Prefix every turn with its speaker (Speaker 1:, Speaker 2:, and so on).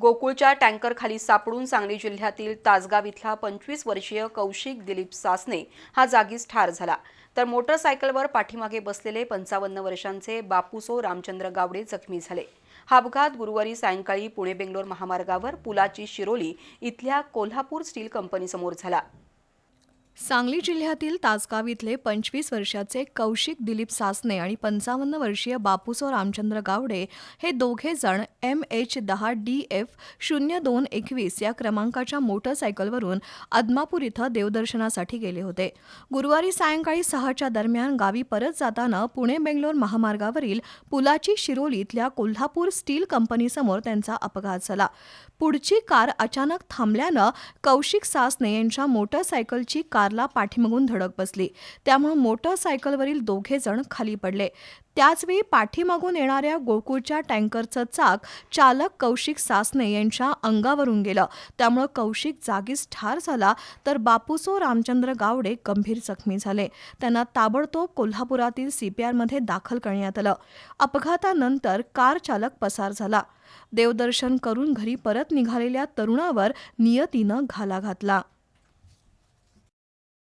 Speaker 1: गोकुळच्या tanker खाली सापडून सांगली जिल्ह्यातील तासगाव इथला पंचवीस वर्षीय कौशिक दिलीप सासने हा जागीच ठार झाला. तर मोटरसायकलवर पाठीमागे बसलेले पंचावन्न वर्षांचे बापूसो रामचंद्र गावडे जखमी झाले. हा अपघात गुरुवारी सायंकाळी पुणे बेंगलोर महामार्गावर पुलाची शिरोली इथल्या कोल्हापूर स्टील कंपनीसमोर झाला.
Speaker 2: सांगली जिल्ह्यातील तासगाव इथले पंचवीस वर्षाचे कौशिक दिलीप सासने आणि पंचावन्न वर्षीय बापूसो रामचंद्र गावडे हे दोघे जण एम एच दहा डी एफ शून्य दोन एकवीस या क्रमांकाच्या मोटरसायकलवरून आदमापूर इथं देवदर्शनासाठी गेले होते. गुरुवारी सायंकाळी सहाच्या दरम्यान गावी परत जाताना पुणे बेंगलोर महामार्गावरील पुलाची शिरोली इथल्या कोल्हापूर स्टील कंपनीसमोर त्यांचा अपघात झाला. पुढची कार अचानक थांबल्यानं कौशिक सासने यांच्या मोटरसायकलची कार कारला पाठीमागून धडक बसली. त्यामुळे मोटरसायकलवरील दोघे जण खाली पडले. त्याचवेळी पाठीमागून येणाऱ्या गोकुळच्या टँकरचं चाक चालक कौशिक सासने यांच्या अंगावरून गेलं. त्यामुळं कौशिक जागीच ठार झाला तर बापूसो रामचंद्र गावडे गंभीर जखमी झाले. त्यांना ताबडतोब कोल्हापुरातील सीपीआरमध्ये दाखल करण्यात आलं. अपघातानंतर कार चालक पसार झाला. देवदर्शन करून घरी परत निघालेल्या तरुणावर नियतीनं घाला घातला.